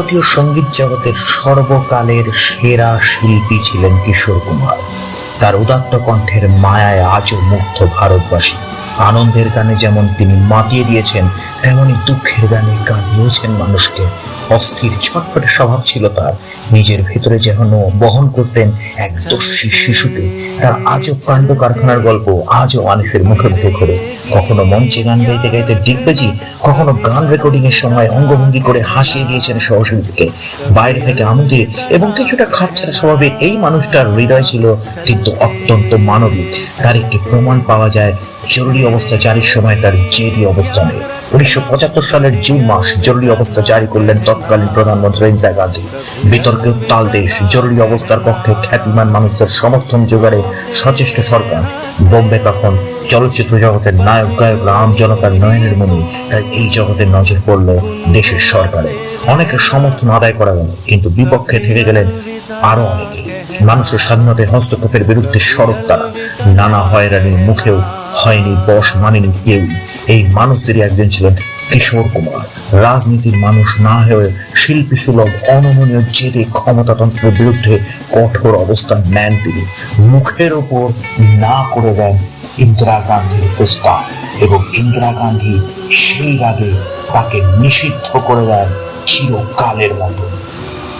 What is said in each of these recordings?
ভারতীয় সংগীত জগতের সর্বকালের সেরা শিল্পী ছিলেন কিশোর কুমার। তার উদাত্ত কণ্ঠের মায়ায় আজও মুগ্ধ ভারতবাসী। আনন্দের গানে যেমন তিনি মাতিয়ে দিয়েছেন, তেমনি দুঃখের গানে কাঁদিয়েছেন মানুষকে। অস্থির, ছটফটে স্বভাব ছিল তার। নিজের ভেতরে যেন বহন করতেন এক দস্যি শিশুকে। তার আজও কাণ্ড কারখানার গল্প আজও মানুষের মুখে মুখে ঘোরে। কখনো মঞ্চে গান গাইতে গাইতে ডিগবাজি কখনো গান রেকর্ডিং এর সময় অঙ্গভঙ্গি করে হাসিয়ে দিয়েছেন সহশিল্পীকে। বাইরে থেকে আমোদে এবং কিছুটা খাপছাড়া স্বভাবের এই মানুষটার হৃদয় ছিল কিন্তু অত্যন্ত মানবিক। তার একটি প্রমাণ পাওয়া যায় জরুরি অবস্থা জারির সময় তার জেদি অবস্থানে। উনিশশো পঁচাত্তর সালের জুন মাস জরুরি অবস্থা জারি করলেন তৎকালীন প্রধানমন্ত্রী ইন্দিরা গান্ধী। বিতর্কে উত্তাল দেশ, জরুরি অবস্থার পক্ষে খ্যাতিমান মানুষদের সমর্থন জোগাড়ে সচেষ্ট সরকার। বোম্বে তখন চলচ্চিত্র জগতের নায়ক গায়করা আম জনতার নয়নের মনি, তাই এই জগতের নজর পড়ল দেশের সরকারে। অনেকের সমর্থন আদায় করা গেল কিন্তু বিপক্ষে থেকে গেলেন আরও অনেকে। মানুষের স্বাধীনতায় হস্তক্ষেপের বিরুদ্ধে সড়ক তারা। নানা হয়রানির মুখেও হয়নি বস মানেনি কেউ। এই মানুষদেরই একজন ছিলেন কিশোর কুমার। রাজনীতির মানুষ না হয়ে শিল্পী সুলভ অনমনীয় জেদে ক্ষমতাতন্ত্রের বিরুদ্ধে কঠোর অবস্থান নেন তিনি। মুখের ওপর না করে দেন ইন্দিরা গান্ধীর প্রস্তাব এবং ইন্দিরা গান্ধী সেই রাগে তাকে নিষিদ্ধ করে দেন চিরকালের মতো।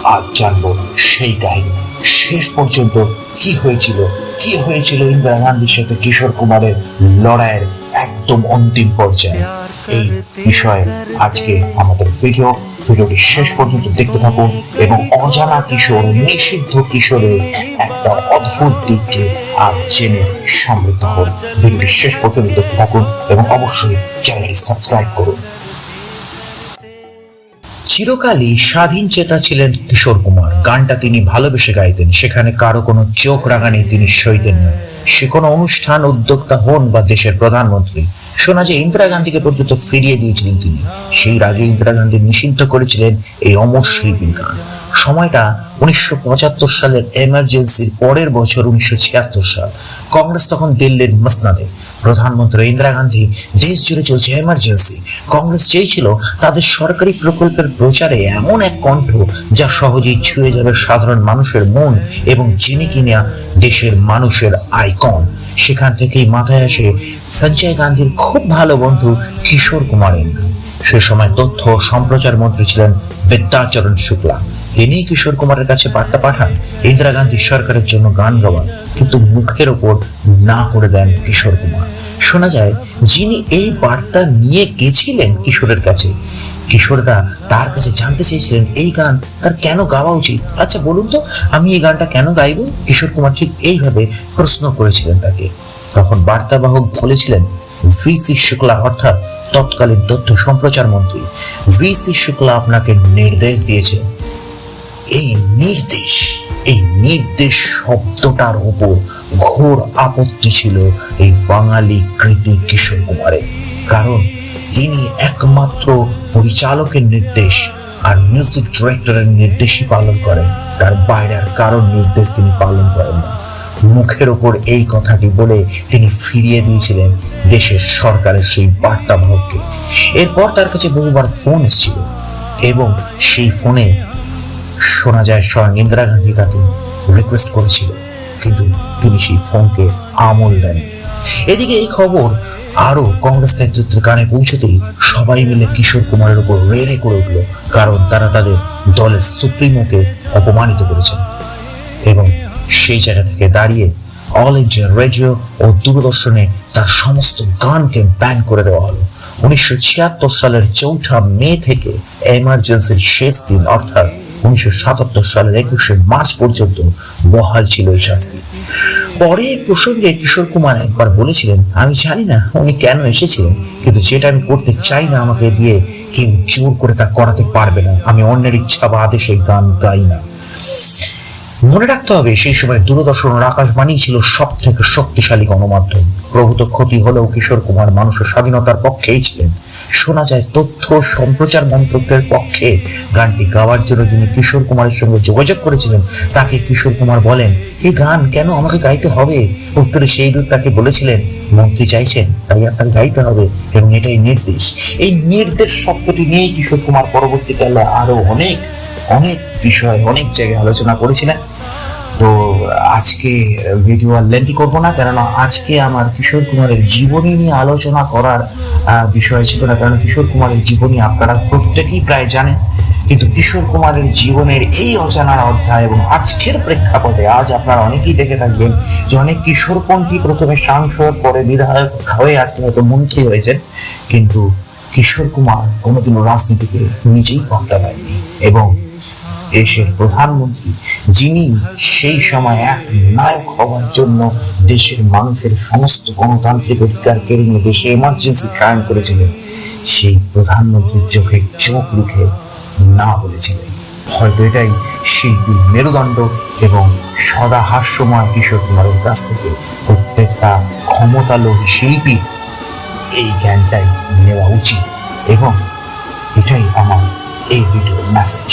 আজ জানব সেই কাহিনী। শেষ পর্যন্ত কি হয়েছিল? কি হয়েছিল ইন্দিরা গান্ধীর সাথে কিশোর কুমারের লড়াইয়ের একদম অন্তিম পর্যায়ে? এই বিষয়ে আজকে আমাদের ভিডিও ভিডিওটি শেষ পর্যন্ত দেখতে থাকুন এবং অজানা কিশোর, নিষিদ্ধ কিশোরের একটা অদ্ভুত দিককে আজ জেনে সমৃদ্ধ হন। ভিডিওটি শেষ পর্যন্ত দেখতে থাকুন এবং অবশ্যই চ্যানেলটি সাবস্ক্রাইব করুন। চিরকালই স্বাধীন চেতা ছিলেন কিশোর কুমার। গানটা তিনি ভালোবেসে গাইতেন, সেখানে কারও কোনো চোখ রাগানি তিনি সইতেন না। সে কোনো অনুষ্ঠান, উদ্যোক্তা হন বা দেশের প্রধানমন্ত্রী। শোনা যায় ইন্দিরা গান্ধীকে পর্যন্ত ফিরিয়ে দিয়েছিলেন তিনি, সেই রাগে ইন্দিরা গান্ধী নিষিদ্ধ করেছিলেন এই অমর শিল্পীর গান। সময়টা উনিশশো পঁচাত্তর সালের এমার্জেন্সির পরের বছর উনিশশো ছিয়াত্তর সাল। কংগ্রেস তখন দিল্লির মসনাদে। প্রধানমন্ত্রী ইন্দিরা গান্ধী দেশ জুড়ে চলছে এমার্জেন্সি কংগ্রেস চেয়েছিল তাদের সরকারি প্রকল্পের প্রচারে এমন এক কণ্ঠ যা সহজেই ছুঁয়ে যাবে সাধারণ মানুষের মন এবং জেনে কিনা দেশের মানুষের আইকন। সেখান থেকেই মাথায় আসে সঞ্জয় গান্ধীর খুব ভালো বন্ধু কিশোর কুমারের। নাম সে সময় তথ্য ও সম্প্রচার মন্ত্রী ছিলেন বিদ্যাচরণ শুক্লা। তিনি কিশোর কুমারের কাছে বার্তা পাঠান, ইন্দিরা গান্ধী সরকারের জন্য গান গাওয়ান কিন্তু মুখের ওপর না করে দেন কিশোর কুমার। শোনা যায়, যিনি এই বার্তা নিয়ে গেছিলেন কিশোরের কাছে, কিশোরদা তার কাছে জানতে চেয়েছিলেন, এই গান তার কেন গাওয়া উচিত? আচ্ছা বলুন তো, আমি এই গানটা কেন গাইবো? কিশোর কুমার ঠিক এইভাবে প্রশ্ন করেছিলেন তাকে। তখন বার্তাবাহক বলেছিলেন ভি সি শুক্লা অর্থাৎ তৎকালীন তথ্য সম্প্রচার মন্ত্রী। ভি সি শুক্লা আপনাকে নির্দেশ দিয়েছেন এই নির্দেশ এই নির্দেশ শব্দটার উপর ঘোর আপত্তি ছিল এই বাঙালি কৃতি কিশোর কুমারের। কারণ তিনি একমাত্র পরিচালকের নির্দেশ আর মিউজিক ডিরেক্টরের নির্দেশই পালন করেন। তার বাইরে আর কারোর নির্দেশ তিনি পালন করেন না। মুখের ওপর এই কথাটি বলে তিনি ফিরিয়ে দিয়েছিলেন দেশের সরকারের সেই বার্তাবাহককে এরপর তার কাছে বহুবার ফোন এসেছিল এবং সেই ফোনে শোনা যায় স্বয়ং ইন্দিরা গান্ধী তাকে রিকোয়েস্ট করেছিল, কিন্তু তিনি সেই ফোনকে আমল দেন এদিকে এই খবর আরও কংগ্রেস নেতৃত্বের কানে পৌঁছতেই সবাই মিলে কিশোর কুমারের উপর রেড়ে করে উঠল, কারণ তারা তাদের দলের সুপ্রিমোকে অপমানিত করেছেন এবং সেই জায়গা থেকে দাঁড়িয়ে অল ইন্ডিয়া রেডিও ও দূরদর্শনে তার সমস্ত গানকে ব্যান করে দেওয়া হলো। উনিশশো ছিয়াত্তর সালের চৌঠা মে থেকে এমার্জেন্সির শেষ দিন, অর্থাৎ উনিশশো সাতাত্তর সালের একুশে মার্চ পর্যন্ত বহাল ছিল এই শাস্তি। পরে প্রসঙ্গে কিশোর কুমার একবার বলেছিলেন, আমি জানি না উনি কেন এসেছিলেন, কিন্তু যেটা আমি করতে চাই না আমাকে দিয়ে কেউ জোর করে তা করাতে পারবে না। আমি অন্যের ইচ্ছা বা আদেশে গান গাই না। মনে রাখতে হবে, সেই সময় দূরদর্শন ও আকাশবাণী ছিল সব থেকে শক্তিশালী গণমাধ্যম। প্রভূত ক্ষতি হলেও কিশোর কুমার মানুষের স্বাধীনতার পক্ষেই ছিলেন। শোনা যায়, তথ্য সম্প্রচার মন্ত্রকের পক্ষে গানটি গাওয়ার জন্য যিনি কিশোর কুমারের সঙ্গে যোগাযোগ করেছিলেন, তাকে কিশোর কুমার বলেন এই গান কেন আমাকে গাইতে হবে? উত্তরে সেই দূর তাকে বলেছিলেন, মন্ত্রী চাইছেন, তাই আপনাকে গাইতে হবে এবং এটাই নির্দেশ। এই নির্দেশ শব্দটি নিয়ে কিশোর কুমার পরবর্তীকালে আরও অনেক অনেক বিষয় অনেক জায়গায় আলোচনা করেছিলেন। আজকে ভিডিও আর লেন্থি করব না, কেননা আজকে আমার কিশোর কুমারের জীবনী নিয়ে আলোচনা করার বিষয় ছিল না। কারণ কিশোর কুমারের জীবনী আপনারা প্রত্যেকেই প্রায় জানেন, কিন্তু কিশোর কুমারের জীবনের এই অজানার অধ্যায় এবং আজকের প্রেক্ষাপটে আজ আপনারা অনেকেই দেখে থাকবেন যে অনেক কিশোরপন্থী প্রথমে সাংসদ, পরে বিধায়ক হয়ে আজকে হয়তো মন্ত্রী হয়েছেন, কিন্তু কিশোর কুমার কোনোদিনও রাজনীতিকে নিজেই পন্থা পায়নি। এবং দেশের প্রধানমন্ত্রী, যিনি সেই সময় এক নায়ক হওয়ার জন্য দেশের মানুষের সমস্ত গণতান্ত্রিক অধিকার কেড়ে নিয়ে দেশে এমার্জেন্সি কায়েম করেছিলেন। সেই প্রধানমন্ত্রীর চোখে চোখ রেখে না বলেছিলেন। হয়তো এটাই শিল্পীর মেরুদণ্ড এবং সদা হাস্যময় কিশোর কুমারের কাছ থেকে প্রত্যেকটা ক্ষমতালোভী শিল্পী এই জ্ঞানটাই নেওয়া উচিত এবং এটাই আমার এই ভিডিওর মেসেজ